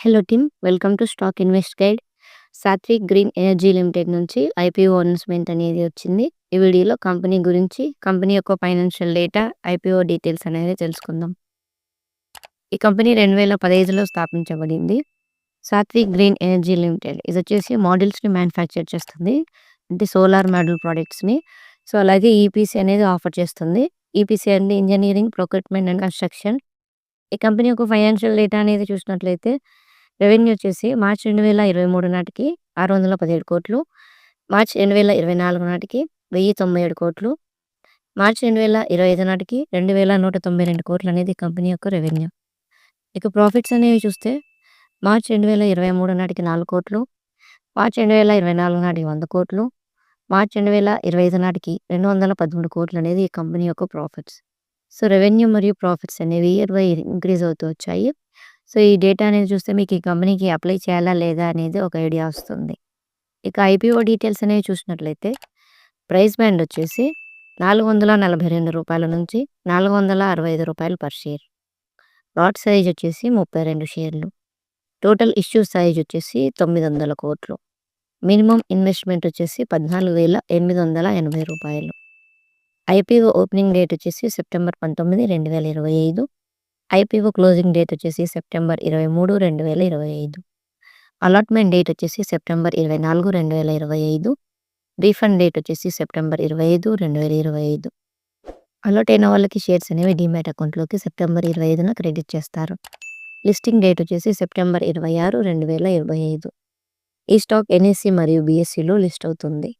Hello team welcome to stock invest guide Saatvik green energy limited నుంచి IPO announcement అనేది వచ్చింది. ఈ వీడియోలో కంపెనీ గురించి కంపెనీ యొక్క ఫైనాన్షియల్ డేటా ఐపీఓ డీటెయిల్స్ అనేది తెలుసుకుందాం. ఈ కంపెనీ రెండు వేల పదహైదులో స్థాపించబడింది. సాత్విక్ గ్రీన్ ఎనర్జీ లిమిటెడ్ ఇది వచ్చేసి మోడల్స్ని మ్యానుఫ్యాక్చర్ చేస్తుంది. అంటే సోలార్ మోడల్ ప్రోడక్ట్స్ని సో అలాగే ఈపీసీ అనేది ఆఫర్ చేస్తుంది. ఈపీసీ అంటే ఇంజనీరింగ్ ప్రొక్యూట్మెంట్ అండ్ కన్స్ట్రక్షన్ ఈ కంపెనీ యొక్క ఫైనాన్షియల్ డేటా అనేది చూసినట్లయితే రెవెన్యూ వచ్చేసి మార్చ్ రెండు వేల ఇరవై మూడు నాటికి ఆరు వందల పదిహేడు కోట్లు మార్చ్ రెండు వేల ఇరవై నాలుగు నాటికి వెయ్యి తొంభై ఏడు కోట్లు మార్చ్ రెండు వేల ఇరవై ఐదు నాటికి రెండు వేల నూట తొంభై రెండు కోట్లు అనేది కంపెనీ యొక్క రెవెన్యూ. ఇక ప్రాఫిట్స్ అనేవి చూస్తే మార్చ్ రెండు వేల ఇరవై మూడు నాటికి నాలుగు కోట్లు మార్చ్ రెండు వేల ఇరవై నాలుగు నాటికి వంద కోట్లు మార్చ్ రెండు వేల ఇరవై ఐదు నాటికి రెండు వందల పదమూడు కోట్లు అనేది ఈ కంపెనీ యొక్క ప్రాఫిట్స్. సో రెవెన్యూ మరియు ప్రాఫిట్స్ అనేవి ఇయర్ బై ఇయర్ ఇంక్రీజ్ అవుతూ వచ్చాయి. సో ఈ డేటా అనేది చూస్తే మీకు ఈ కంపెనీకి అప్లై చేయాలా లేదా అనేది ఒక ఐడియా వస్తుంది. ఇక ఐపీఓ డీటెయిల్స్ అనేవి చూసినట్లయితే ప్రైస్ బ్యాండ్ వచ్చేసి నాలుగు వందల నలభై రెండు రూపాయల నుంచి నాలుగు వందల అరవై ఐదు రూపాయలు పర్ షేర్. లాట్ సైజ్ వచ్చేసి ముప్పై రెండు షేర్లు. టోటల్ ఇష్యూ సైజ్ వచ్చేసి తొమ్మిది వందల కోట్లు. మినిమం ఇన్వెస్ట్మెంట్ వచ్చేసి పద్నాలుగు వేల ఎనిమిది వందల ఎనభై రూపాయలు. ఐపీఓ ఓపెనింగ్ డేట్ వచ్చేసి సెప్టెంబర్ పంతొమ్మిది రెండు వేల ఇరవై ఐదు. ఐపీఓ క్లోజింగ్ డేట్ వచ్చేసి సెప్టెంబర్ ఇరవై మూడు రెండు వేల ఇరవై ఐదు. అలాట్మెంట్ డేట్ వచ్చేసి సెప్టెంబర్ ఇరవై నాలుగు రెండు వేల ఇరవై ఐదు. రీఫండ్ డేట్ వచ్చేసి సెప్టెంబర్ ఇరవై ఐదు రెండు వేల ఇరవై ఐదు. అలాట్ అయిన వాళ్ళకి షేర్స్ అనేవి డిమాట్ అకౌంట్లోకి సెప్టెంబర్ ఇరవై ఐదున క్రెడిట్ చేస్తారు. లిస్టింగ్ డేట్ వచ్చేసి సెప్టెంబర్ ఇరవై ఆరు రెండు వేల ఇరవై ఐదు. ఈ స్టాక్ ఎన్ఎస్సి మరియు బీఎస్సీలో లిస్ట్ అవుతుంది.